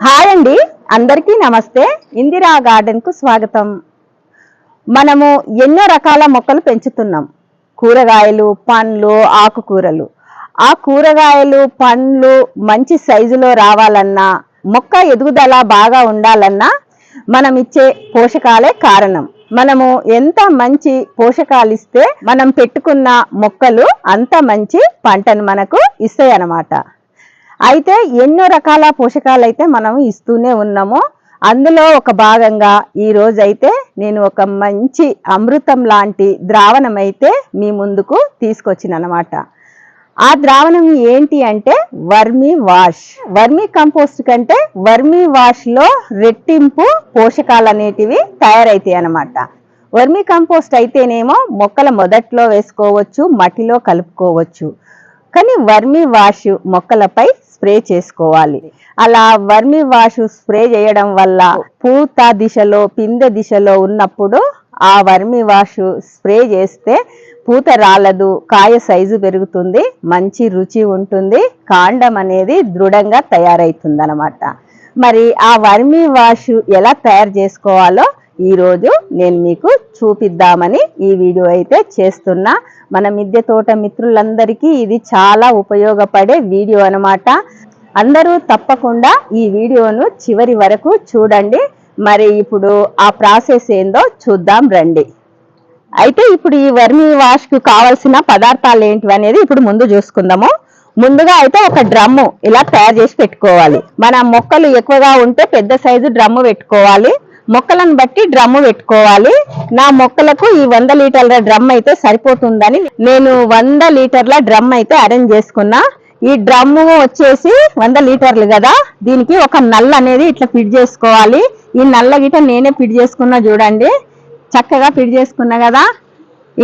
Hi అండి. అందరికీ నమస్తే. ఇందిరా గార్డెన్కు స్వాగతం. మనము ఎన్నో రకాల మొక్కలు పెంచుతున్నాం. కూరగాయలు పండ్లు ఆకుకూరలు. ఆ కూరగాయలు పండ్లు మంచి సైజులో రావాలన్నా మొక్క ఎదుగుదల బాగా ఉండాలన్నా మనం ఇచ్చే పోషకాలే కారణం. మనము ఎంత మంచి పోషకాలు ఇస్తే మనం పెట్టుకున్న మొక్కలు అంత మంచి పంటను మనకు ఇస్తాయి అన్నమాట అయితే ఎన్నో రకాల పోషకాలు అయితే మనం ఇస్తూనే ఉన్నాము. అందులో ఒక భాగంగా ఈరోజు అయితే నేను ఒక మంచి అమృతం లాంటి ద్రావణం అయితే మీ ముందుకు తీసుకొచ్చిన అనమాట ఆ ద్రావణం ఏంటి అంటే వర్మీ వాష్. వర్మీ కంపోస్ట్ కంటే వర్మీ వాష్లో రెట్టింపు పోషకాలు అనేటివి తయారైతాయి అన్నమాట వర్మీ కంపోస్ట్ అయితేనేమో మొక్కల మొదట్లో వేసుకోవచ్చు మట్టిలో కలుపుకోవచ్చు. కానీ వర్మి వాష్ మొక్కలపై స్ప్రే చేసుకోవాలి. అలా వర్మి వాష్ స్ప్రే చేయడం వల్ల పూత దిశలో పిందె దిశలో ఉన్నప్పుడు ఆ వర్మి వాష్ స్ప్రే చేస్తే పూత రాలదు కాయ సైజు పెరుగుతుంది మంచి రుచి ఉంటుంది కాండం అనేది దృఢంగా తయారైతుంది అనమాట మరి ఆ వర్మి వాష్ ఎలా తయారు చేసుకోవాలో ఈరోజు నేను మీకు చూపిద్దామని ఈ వీడియో అయితే చేస్తున్నా. మన మిద్దె తోట మిత్రులందరికీ ఇది చాలా ఉపయోగపడే వీడియో అనమాట అందరూ తప్పకుండా ఈ వీడియోను చివరి వరకు చూడండి. మరి ఇప్పుడు ఆ ప్రాసెస్ ఏందో చూద్దాం రండి. అయితే ఇప్పుడు ఈ వర్మి వాష్కు కావాల్సిన పదార్థాలు ఏంటివి అనేది ఇప్పుడు ముందు చూసుకుందాము. ముందుగా అయితే ఒక డ్రమ్ము ఇలా తయారు చేసి పెట్టుకోవాలి. మన మొక్కలు ఎక్కువగా ఉంటే పెద్ద సైజు డ్రమ్ము పెట్టుకోవాలి. మొక్కలను బట్టి డ్రమ్ము పెట్టుకోవాలి. నా మొక్కలకు ఈ వంద లీటర్ల డ్రమ్ అయితే సరిపోతుందని నేను వంద లీటర్ల డ్రమ్ అయితే అరేంజ్ చేసుకున్నా. ఈ డ్రమ్ము వచ్చేసి వంద లీటర్లు కదా. దీనికి ఒక నల్ల అనేది ఇట్లా ఫిట్ చేసుకోవాలి. ఈ నల్ల గిట నేనే ఫిట్ చేసుకున్నా చూడండి. చక్కగా ఫిట్ చేసుకున్నా కదా.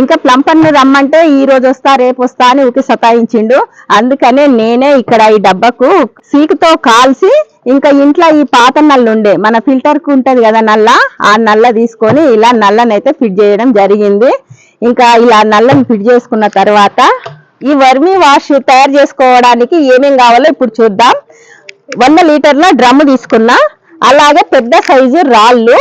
ఇంకా ప్లంపర్ను రమ్మంటే ఈ రోజు వస్తా రేపు వస్తా అని ఊకి సతాయించిండు. అందుకనే నేనే ఇక్కడ ఈ డబ్బకు సీకుతో కాల్సి ఇంకా ఇంట్లో ఈ పాత నల్ల ఉండే మన ఫిల్టర్కు ఉంటుంది కదా నల్ల ఆ నల్ల తీసుకొని ఇలా నల్లనైతే ఫిట్ చేయడం జరిగింది. ఇంకా ఇలా నల్లని ఫిట్ చేసుకున్న తర్వాత ఈ వర్మీ వాష్ తయారు చేసుకోవడానికి ఏమేం కావాలో ఇప్పుడు చూద్దాం. వంద లీటర్ల డ్రమ్ తీసుకున్నా. అలాగే పెద్ద సైజు రాళ్ళు.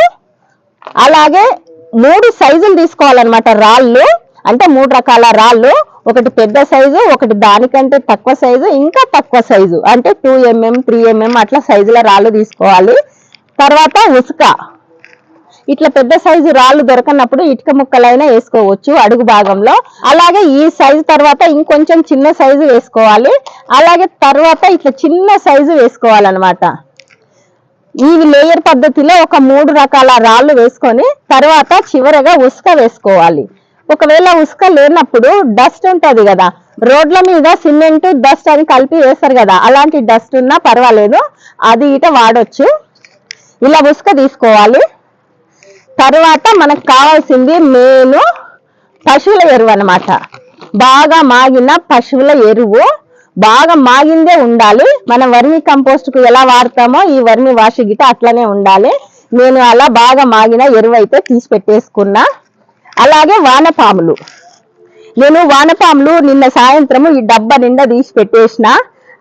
అలాగే మూడు సైజులు తీసుకోవాలన్నమాట రాళ్ళు. అంటే మూడు రకాల రాళ్ళు. ఒకటి పెద్ద సైజు ఒకటి దానికంటే తక్కువ సైజు ఇంకా తక్కువ సైజు. అంటే టూ ఎంఎం త్రీ ఎంఎం అట్లా సైజుల రాళ్ళు తీసుకోవాలి. తర్వాత ఉసుక. ఇట్లా పెద్ద సైజు రాళ్ళు దొరకనప్పుడు ఇటుక ముక్కలైనా వేసుకోవచ్చు అడుగు భాగంలో. అలాగే ఈ సైజు తర్వాత ఇంకొంచెం చిన్న సైజు వేసుకోవాలి. అలాగే తర్వాత ఇట్లా చిన్న సైజు వేసుకోవాలన్నమాట. ఈ లేయర్ పద్ధతిలో ఒక మూడు రకాల రాళ్ళు వేసుకొని తర్వాత చివరగా ఉసుక వేసుకోవాలి. ఒకవేళ ఉసుక లేనప్పుడు డస్ట్ ఉంటుంది కదా రోడ్ల మీద సిమెంట్ డస్ట్ అని కలిపి వేస్తారు కదా అలాంటి డస్ట్ ఉన్నా పర్వాలేదు అది ఇట వాడొచ్చు. ఇలా ఉసుక తీసుకోవాలి. తర్వాత మనకు కావాల్సింది మెయిన్ పశువుల ఎరువు అన్నమాట. బాగా మాగిన పశువుల ఎరువు. బాగా మాగిందే ఉండాలి. మనం వర్మి కంపోస్ట్కు ఎలా వాడతామో ఈ వర్మి వాష్ గిట అట్లనే ఉండాలి. నేను అలా బాగా మాగిన ఎరువు అయితే తీసి పెట్టేసుకున్నా. అలాగే వానపాములు. నేను వానపాములు నిన్న సాయంత్రము ఈ డబ్బా నిండా తీసి పెట్టేసిన.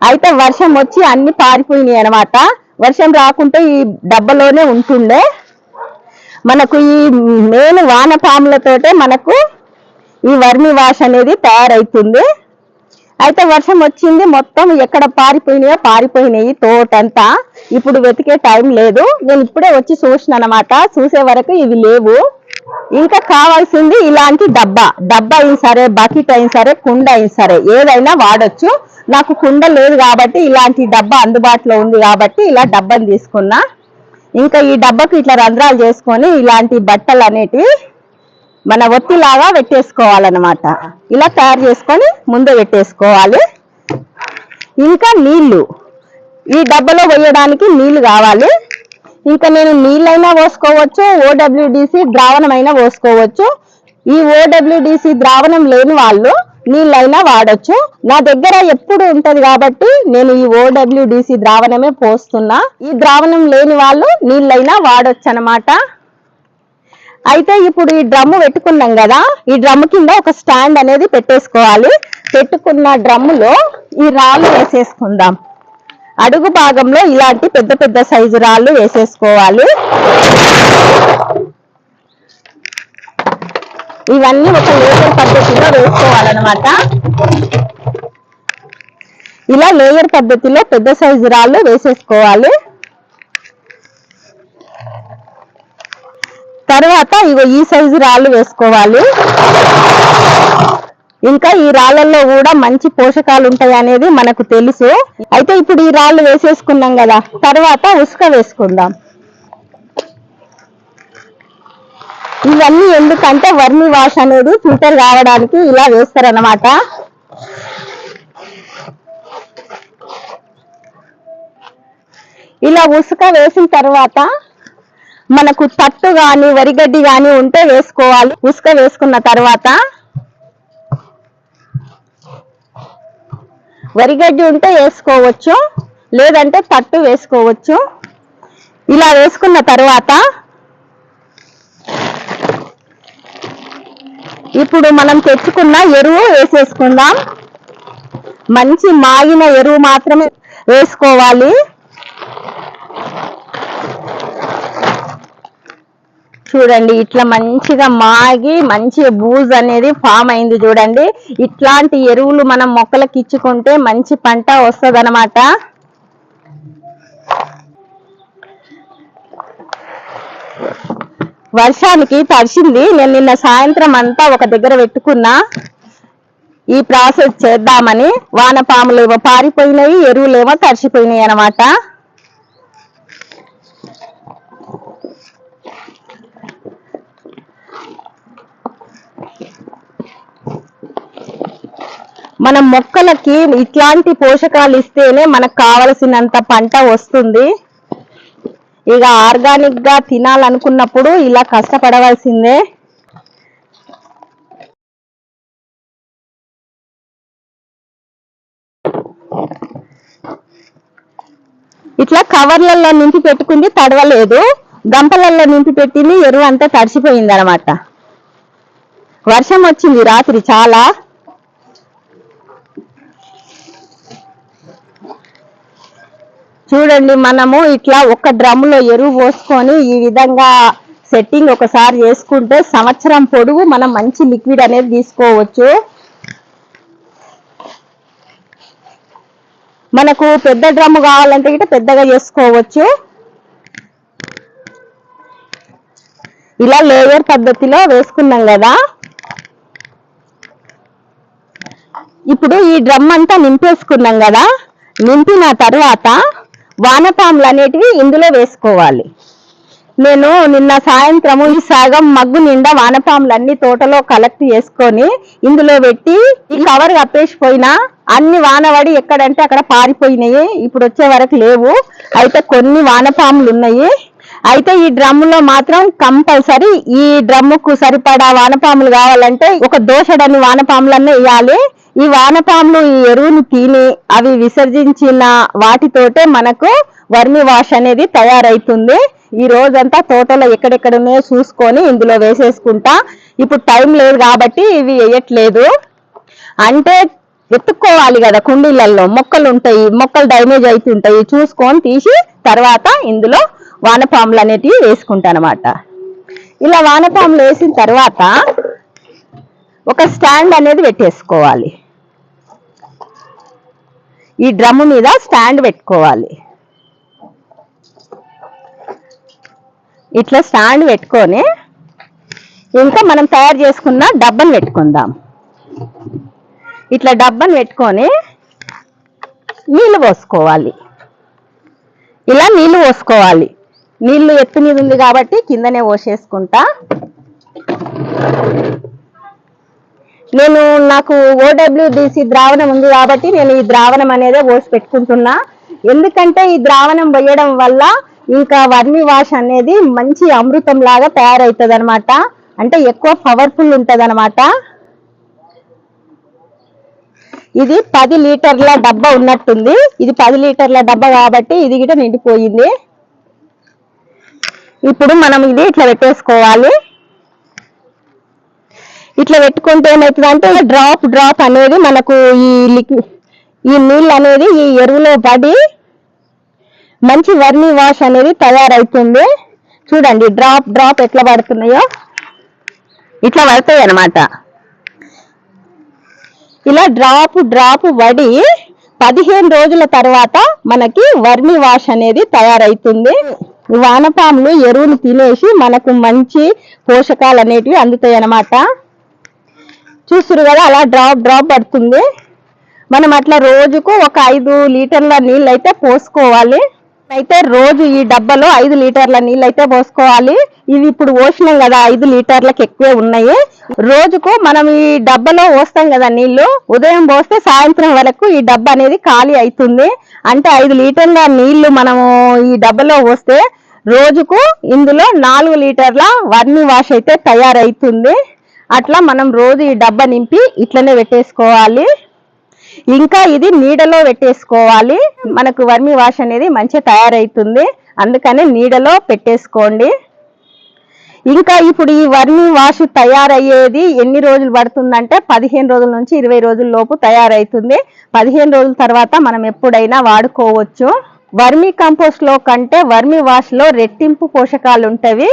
అయితే వర్షం వచ్చి అన్ని పారిపోయినాయి అనమాట వర్షం రాకుంటే ఈ డబ్బలోనే ఉంటుండే. మనకు ఈ మెయిన్ వానపాములతోటే మనకు ఈ వర్మి వాష్ అనేది తయారవుతుంది అయితే వర్షం వచ్చింది మొత్తం ఎక్కడ పారిపోయినాయో పారిపోయినాయి తోటంతా. ఇప్పుడు వెతికే టైం లేదు. నేను ఇప్పుడే వచ్చి చూసిన అనమాట చూసే వరకు ఇవి లేవు. ఇంకా కావాల్సింది ఇలాంటి డబ్బా. డబ్బా అయిన సరే బకెట్ అయిన సరే కుండ అయిన సరే ఏదైనా వాడొచ్చు. నాకు కుండ లేదు కాబట్టి ఇలాంటి డబ్బా అందుబాటులో ఉంది కాబట్టి ఇలా డబ్బాని తీసుకున్నా. ఇంకా ఈ డబ్బాకు ఇట్లా రంధ్రాలు చేసుకొని ఇలాంటి బట్టలు అనేటివి మన ఒత్తిలాగా పెట్టేసుకోవాలన్నమాట. ఇలా తయారు చేసుకొని ముందు పెట్టేసుకోవాలి. ఇంకా నీళ్ళు ఈ డబ్బాలో వేయడానికి నీళ్ళు కావాలి. ఇంకా నేను నీళ్ళైనా పోసుకోవచ్చు ఓడబ్ల్యూడిసి ద్రావణమైనా పోసుకోవచ్చు. ఈ ఓడబ్ల్యూడిసి ద్రావణం లేని వాళ్ళు నీళ్ళైనా వాడచ్చు. నా దగ్గర ఎప్పుడు ఉంటది కాబట్టి నేను ఈ ఓడబ్ల్యూడిసి ద్రావణమే పోస్తున్నా. ఈ ద్రావణం లేని వాళ్ళు నీళ్ళైనా వాడచ్చు అనమాట అయితే ఇప్పుడు ఈ డ్రమ్ము పెట్టుకున్నాం కదా ఈ డ్రమ్ము కింద ఒక స్టాండ్ అనేది పెట్టేసుకోవాలి. పెట్టుకున్న డ్రమ్ములో ఈ రాళ్ళు వేసేసుకుందాం. అడుగు భాగంలో ఇలాంటి పెద్ద పెద్ద సైజు రాళ్ళు వేసేసుకోవాలి. ఇవన్నీ ఒక లేయర్ పద్ధతిలో వేసుకోవాలన్నమాట. ఇలా లేయర్ పద్ధతిలో పెద్ద సైజు రాళ్ళు వేసేసుకోవాలి. తర్వాత ఇగో ఈ సైజు రాళ్ళు వేసుకోవాలి. ఇంకా ఈ రాళ్ళల్లో కూడా మంచి పోషకాలు ఉంటాయి అనేది మనకు తెలుసు. అయితే ఇప్పుడు ఈ రాళ్ళు వేసేసుకున్నాం కదా తర్వాత ఉసుక వేసుకుందాం. ఇవన్నీ ఎందుకంటే వర్మి వాష్ అనేది ఫిల్టర్ కావడానికి ఇలా వేస్తారనమాట ఇలా ఉసుక వేసిన తర్వాత మనకు తట్టు గాని వరిగడ్డి గాని ఉంటే వేసుకోవాలి. ఉసుక వేసుకున్న తర్వాత వరిగడ్డి ఉంటే వేసుకోవచ్చు లేదంటే తట్టు వేసుకోవచ్చు. ఇలా వేసుకున్న తర్వాత ఇప్పుడు మనం తెచ్చుకున్న ఎరువు వేసేసుకుందాం. మంచి మాగిన ఎరువు మాత్రమే వేసుకోవాలి. చూడండి ఇట్లా మంచిగా మాగి మంచి బూజ్ అనేది ఫామ్ అయింది చూడండి. ఇట్లాంటి ఎరువులు మనం మొక్కలకి ఇచ్చుకుంటే మంచి పంట వస్తుంది వర్షానికి తడిచింది నేను నిన్న సాయంత్రం అంతా ఒక దగ్గర పెట్టుకున్నా. ఈ ప్రాసెస్ చేద్దామని వానపాములు ఏమో పారిపోయినాయి ఎరువులేమో తడిచిపోయినాయి అన్నమాట. మనం మొక్కలకి ఇట్లాంటి పోషకాలు ఇస్తేనే మనకు కావలసినంత పంట వస్తుంది. ఇక ఆర్గానిక్గా తినాలనుకున్నప్పుడు ఇలా కష్టపడవలసిందే. ఇట్లా కవర్లలో నింపి పెట్టుకుంది తడవలేదు. గంపలలో నింపి పెట్టింది ఎరువు అంతా తడిసిపోయింది అనమాట వర్షం వచ్చింది రాత్రి చాలా. చూడండి మనము ఇట్లా ఒక డ్రమ్ములో ఎరువు పోసుకొని ఈ విధంగా సెట్టింగ్ ఒకసారి చేసుకుంటే సంవత్సరం పొడుగు మనం మంచి లిక్విడ్ అనేది తీసుకోవచ్చు. మనకు పెద్ద డ్రమ్ము కావాలంటే గిట్ట పెద్దగా చేసుకోవచ్చు. ఇలా లేయర్ పద్ధతిలో వేసుకున్నాం కదా. ఇప్పుడు ఈ డ్రమ్ అంతా నింపేసుకున్నాం కదా. నింపిన తర్వాత వానపాములు అనేటివి ఇందులో వేసుకోవాలి. నేను నిన్న సాయంత్రము ఈ సగం మగ్గు నిండా వానపాములు అన్ని తోటలో కలెక్ట్ చేసుకొని ఇందులో పెట్టి ఈ కవర్ కప్పేసిపోయినా అన్ని వానవడి ఎక్కడంటే అక్కడ పారిపోయినాయి. ఇప్పుడు వచ్చే వరకు లేవు. అయితే కొన్ని వానపాములు ఉన్నాయి. అయితే ఈ డ్రమ్ములో మాత్రం కంపల్సరీ ఈ డ్రమ్ముకు సరిపడా వానపాములు కావాలంటే ఒక దోషడని వానపాములన్నీ వేయాలి. ఈ వానపాములు ఈ ఎరువును తిని అవి విసర్జించిన వాటితోటే మనకు వర్మి వాష్ అనేది తయారైతుంది. ఈ రోజంతా తోటలో ఎక్కడెక్కడ ఉన్నాయో చూసుకొని ఇందులో వేసేసుకుంటా. ఇప్పుడు టైం లేదు కాబట్టి ఇవి వేయట్లేదు. అంటే వెతుక్కోవాలి కదా కుండీలలో మొక్కలు ఉంటాయి మొక్కలు డ్యామేజ్ అవుతుంటాయి. చూసుకొని తీసి తర్వాత ఇందులో వానపాములు అనేటివి వేసుకుంటానమాట ఇలా వానపాములు వేసిన తర్వాత ఒక స్టాండ్ అనేది పెట్టేసుకోవాలి. ఈ డ్రమ్ మీద స్టాండ్ పెట్టుకోవాలి. ఇట్లా స్టాండ్ పెట్టుకొని ఇంకా మనం తయారు చేసుకున్న డబ్బను పెట్టుకుందాం. ఇట్లా డబ్బను పెట్టుకొని నీళ్ళు పోసుకోవాలి. ఇలా నీళ్ళు పోసుకోవాలి. నీళ్ళు ఎత్తు మీద ఉంది కాబట్టి కిందనే పోసేసుకుంటా. నేను నాకు ఓడబ్ల్యూడిసి ద్రావణం ఉంది కాబట్టి నేను ఈ ద్రావణం అనేది పోసి పెట్టుకుంటున్నా. ఎందుకంటే ఈ ద్రావణం వేయడం వల్ల ఇంకా వర్మి వాష్ అనేది మంచి అమృతం లాగా తయారవుతుంది అనమాట అంటే ఎక్కువ పవర్ఫుల్ ఉంటుంది అనమాట ఇది పది లీటర్ల డబ్బా ఉన్నట్టుంది. ఇది పది లీటర్ల డబ్బా కాబట్టి ఇది గిట నిండిపోయింది. ఇప్పుడు మనం ఇది ఇట్లా పెట్టేసుకోవాలి. ఇట్లా పెట్టుకుంటే ఏమవుతుందంటే డ్రాప్ డ్రాప్ అనేది మనకు ఈ లిక్విడ్ ఈ నీళ్ళు అనేది ఈ ఎరువులో పడి మంచి వర్మి వాష్ అనేది తయారవుతుంది చూడండి డ్రాప్ డ్రాప్ ఎట్లా పడుతున్నాయో. ఇట్లా పడతాయి అనమాట ఇలా డ్రాప్ డ్రాప్ పడి పదిహేను రోజుల తర్వాత మనకి వర్మి వాష్ అనేది తయారవుతుంది వానపాములు ఎరువులు తినేసి మనకు మంచి పోషకాలు అనేటివి అందుతాయి అన్నమాట చూస్తురు కదా అలా డ్రాప్ డ్రాప్ పడుతుంది. మనం అట్లా రోజుకు ఒక ఐదు లీటర్ల నీళ్ళు అయితే పోసుకోవాలి. అయితే రోజు ఈ డబ్బాలో ఐదు లీటర్ల నీళ్ళు అయితే పోసుకోవాలి. ఇవి ఇప్పుడు పోసినాం కదా ఐదు లీటర్లకు ఎక్కువే ఉన్నాయి. రోజుకు మనం ఈ డబ్బాలో పోస్తాం కదా నీళ్ళు ఉదయం పోస్తే సాయంత్రం వరకు ఈ డబ్బా అనేది ఖాళీ అవుతుంది అంటే ఐదు లీటర్ల నీళ్ళు మనము ఈ డబ్బాలో పోస్తే రోజుకు ఇందులో నాలుగు లీటర్ల వర్మి వాష్ అయితే తయారైతుంది. అట్లా మనం రోజు ఈ డబ్బా నింపి ఇట్లనే పెట్టేసుకోవాలి. ఇంకా ఇది నీడలో పెట్టేసుకోవాలి. మనకు వర్మి వాష్ అనేది మంచిగా తయారవుతుంది అందుకనే నీడలో పెట్టేసుకోండి. ఇంకా ఇప్పుడు ఈ వర్మి వాష్ తయారయ్యేది ఎన్ని రోజులు పడుతుందంటే పదిహేను రోజుల నుంచి ఇరవై రోజుల లోపు తయారవుతుంది పదిహేను రోజుల తర్వాత మనం ఎప్పుడైనా వాడుకోవచ్చు. వర్మి కంపోస్ట్లో కంటే వర్మి వాష్లో రెట్టింపు పోషకాలు ఉంటవి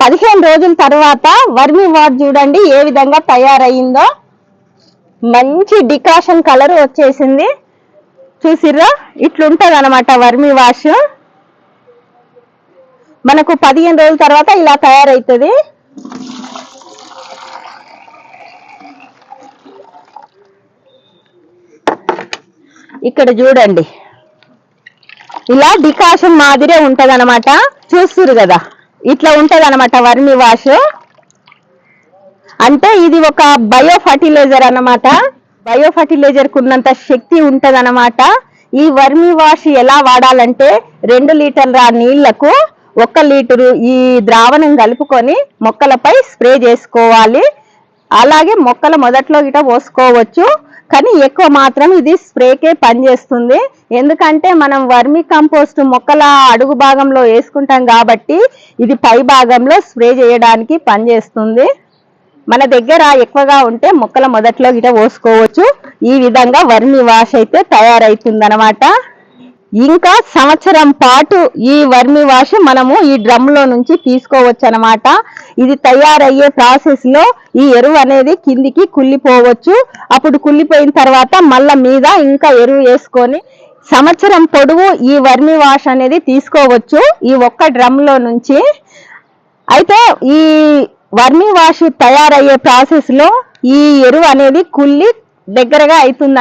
పదిహేను రోజుల తర్వాత వర్మి వాష్ చూడండి ఏ విధంగా తయారయ్యిందో. మంచి డికాషన్ కలర్ వచ్చేసింది. చూసిర్రా? ఇట్లుంటది అనమాట వర్మి వాష్. మనకు పదిహేను రోజుల తర్వాత ఇలా తయారవుతుంది ఇక్కడ చూడండి. ఇలా డికాషన్ మాదిరే ఉంటది అనమాట చూస్తురు కదా? ఇట్లా ఉంటది అనమాట వర్మి వాష్. అంటే ఇది ఒక బయో ఫర్టిలైజర్ అన్నమాట. బయో ఫర్టిలైజర్ ఉన్నంత శక్తి ఉంటదన్నమాట. ఈ వర్మి వాష్ ఎలా వాడాలంటే రెండు లీటర్ల నీళ్ళకు ఒక లీటరు ఈ ద్రావణం కలుపుకొని మొక్కలపై స్ప్రే చేసుకోవాలి. అలాగే మొక్కల మొదట్లో గిట పోసుకోవచ్చు. కానీ ఎక్కువ మాత్రం ఇది స్ప్రేకే పనిచేస్తుంది. ఎందుకంటే మనం వర్మి కంపోస్ట్ మొక్కల అడుగు భాగంలో వేసుకుంటాం కాబట్టి ఇది పై భాగంలో స్ప్రే చేయడానికి పనిచేస్తుంది. మన దగ్గర ఎక్కువగా ఉంటే మొక్కల మొదట్లో గిట పోసుకోవచ్చు. ఈ విధంగా వర్మి వాష్ అయితే తయారైతుందన్నమాట. ఇంకా సంవత్సరం పాటు ఈ వర్మి వాష్ మనము ఈ డ్రమ్లో నుంచి తీసుకోవచ్చు అనమాట ఇది తయారయ్యే ప్రాసెస్లో ఈ ఎరువు అనేది కిందికి కుళ్ళిపోవచ్చు. అప్పుడు కుళ్ళిపోయిన తర్వాత మళ్ళా మీద ఇంకా ఎరువు వేసుకొని సంవత్సరం పొడవు ఈ వర్మి వాష్ అనేది తీసుకోవచ్చు ఈ ఒక్క డ్రమ్లో నుంచి. అయితే ఈ వర్మి వాష్ తయారయ్యే ప్రాసెస్లో ఈ ఎరువు అనేది కుళ్ళి దగ్గరగా అవుతుంది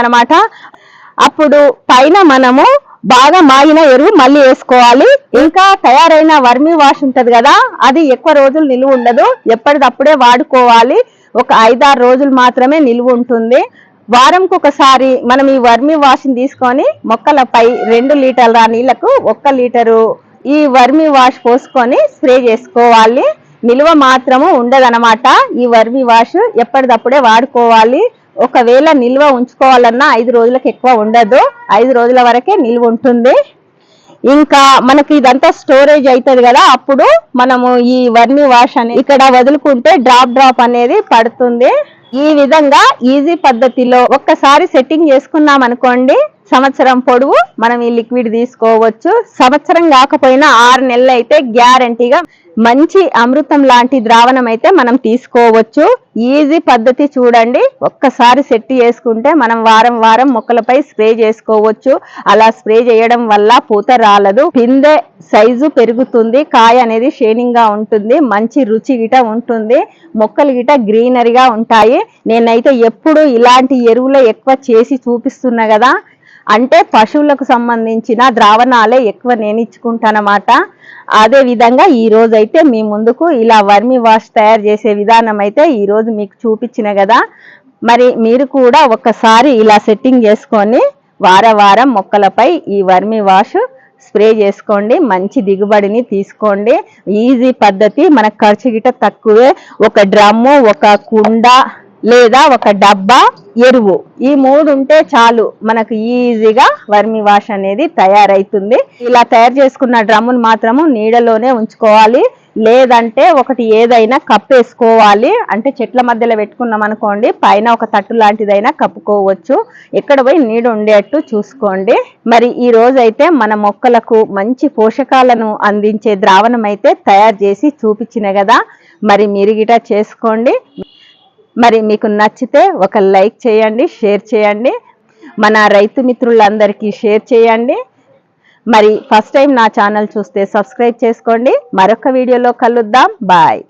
అప్పుడు పైన మనము బాగా మాగిన ఎరువు మళ్ళీ వేసుకోవాలి. ఇంకా తయారైన వర్మి వాష్ ఉంటది కదా అది ఎక్కువ రోజులు నిలువ ఉండదు. ఎప్పటిదప్పుడే వాడుకోవాలి. ఒక ఐదారు రోజులు మాత్రమే నిలువ ఉంటుంది. వారంకు ఒకసారి మనం ఈ వర్మి వాష్ని తీసుకొని మొక్కలపై రెండు లీటర్ల నీళ్ళకు ఒక్క లీటరు ఈ వర్మి వాష్ పోసుకొని స్ప్రే చేసుకోవాలి. నిల్వ మాత్రము ఉండదనమాట ఈ వర్మి వాష్ ఎప్పటిదప్పుడే వాడుకోవాలి. ఒకవేళ నిల్వ ఉంచుకోవాలన్నా ఐదు రోజులకు ఎక్కువ ఉండదు. ఐదు రోజుల వరకే నిల్వ ఉంటుంది. ఇంకా మనకి ఇదంతా స్టోరేజ్ అవుతుంది కదా అప్పుడు మనము ఈ వర్మి వాష్ అని ఇక్కడ వదులుకుంటే డ్రాప్ డ్రాప్ అనేది పడుతుంది. ఈ విధంగా ఈజీ పద్ధతిలో ఒక్కసారి సెట్టింగ్ చేసుకున్నాం అనుకోండి సంవత్సరం పొడవు మనం ఈ లిక్విడ్ తీసుకోవచ్చు. సంవత్సరం కాకపోయినా ఆరు నెలలు అయితే గ్యారంటీగా మంచి అమృతం లాంటి ద్రావణం అయితే మనం తీసుకోవచ్చు. ఈజీ పద్ధతి చూడండి. ఒక్కసారి సెట్ చేసుకుంటే మనం వారం వారం మొక్కలపై స్ప్రే చేసుకోవచ్చు. అలా స్ప్రే చేయడం వల్ల పూత రాలదు. పిందె సైజు పెరుగుతుంది. కాయ అనేది షేనింగ్గా ఉంటుంది. మంచి రుచి గిట ఉంటుంది. మొక్కలు గిట గ్రీనరీగా ఉంటాయి. నేనైతే ఎప్పుడు ఇలాంటి ఎరువులు ఎక్కువ చేసి చూపిస్తున్నా కదా. అంటే పశువులకు సంబంధించిన ద్రావణాలే ఎక్కువ నేను ఇచ్చుకుంటానమాట అదే విధంగా ఈ రోజు అయితే మీ ముందుకు ఇలా వర్మి వాష్ తయారు చేసే విధానం అయితే ఈరోజు మీకు చూపించిన కదా మరి మీరు కూడా ఒక్కసారి ఇలా సెట్టింగ్ చేసుకొని వార వారం మొక్కలపై ఈ వర్మి వాష్ స్ప్రే చేసుకోండి మంచి దిగుబడిని తీసుకోండి. ఈజీ పద్ధతి మనకు ఖర్చు గిట తక్కువే. ఒక డ్రమ్ము ఒక కుండ లేదా ఒక డబ్బా ఎరువు. ఈ మూడు ఉంటే చాలు. మనకు ఈజీగా వర్మి వాష్ అనేది తయారైతుంది. ఇలా తయారు చేసుకున్న డ్రమ్మును మాత్రము నీడలోనే ఉంచుకోవాలి. లేదంటే ఒకటి ఏదైనా కప్పేసుకోవాలి. అంటే చెట్ల మధ్యలో పెట్టుకున్నాం అనుకోండి పైన ఒక తట్టు లాంటిదైనా కప్పుకోవచ్చు. ఎక్కడ పోయి నీడ ఉండేట్టు చూసుకోండి. మరి ఈ రోజైతే మన మొక్కలకు మంచి పోషకాలను అందించే ద్రావణం అయితే తయారు చేసి చూపించిన కదా మరి మీరు గిట చేసుకోండి. మరి మీకు నచ్చితే ఒక లైక్ చేయండి షేర్ చేయండి. మన రైతు మిత్రులందరికీ షేర్ చేయండి. మరి ఫస్ట్ టైం నా ఛానల్ చూస్తే సబ్స్క్రైబ్ చేసుకోండి. మరొక వీడియోలో కలుద్దాం. బాయ్.